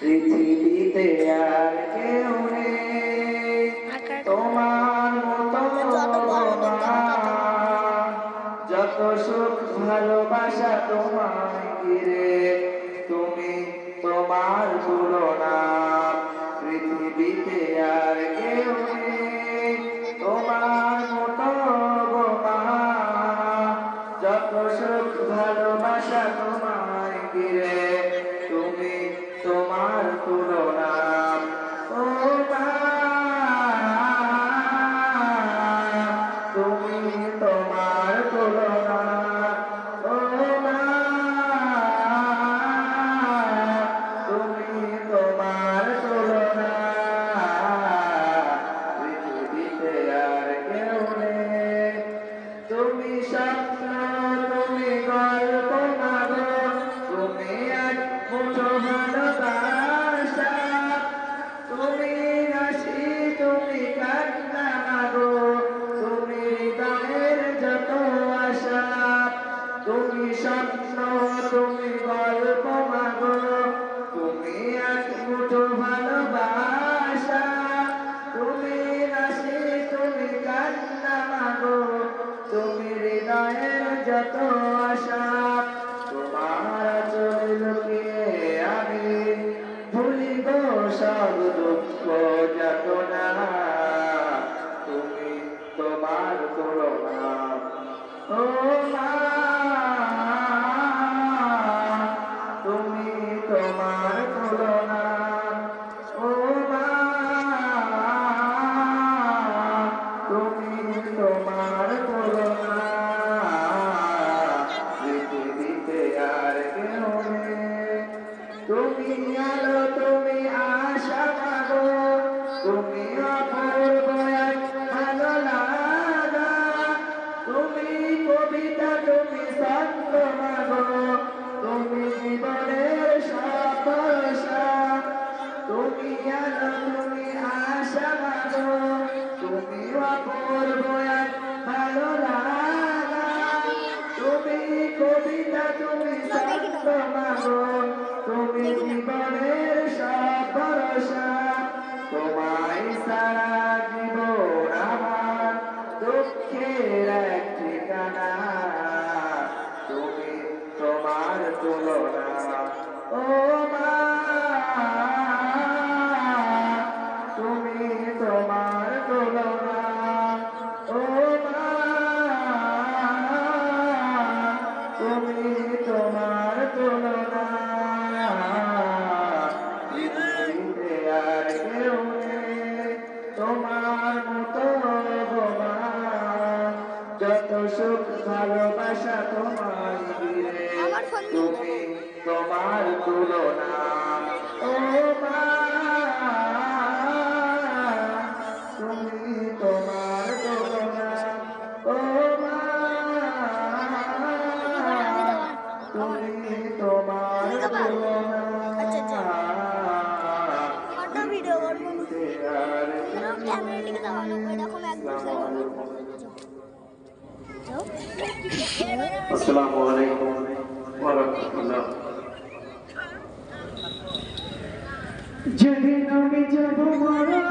পৃথিবীতে আর কেউ নেই। তোমার মতো। যত সুখ ভালোবাসা তোমায় ঘিরে। তুমি তোমার ভালোবাসা, তুমি হাসি তুমি মাগো তুমি হৃদয়ের যত আশা, তুমি স্বপ্ন, তুমি গল্প মাগো তুমি এক মুঠো তুমি হাসি তুমি কান্না মাগো তুমি হৃদয়ের যত তুমি আলো তুমি আশা মাগো তুমি অপূর্ব এক ভালো লাগা। তুমি কবিতা তুমি ছন্দ মাগো। তুমি জীবনের সব তুমি আলো তুমি আশা মাগো। তুমি অপূর্ব এক ভালো লাগা। তুমি কবিতা তুমি ছন্দ মাগো। তুমি জীবনের সব সুখ ভালোবাসা নিয়ে তুমি তোমার তুলনা। ও মা তুমি তোমার তুলনা। ও মা তুমি তোমার তুলনা। ফটো ভিডিও করব। আর ক্যামেরা দিকে আসসালামু আলাইকুম ওয়া রাহমাতুল্লাহ। যেদিন আমি যাব মারা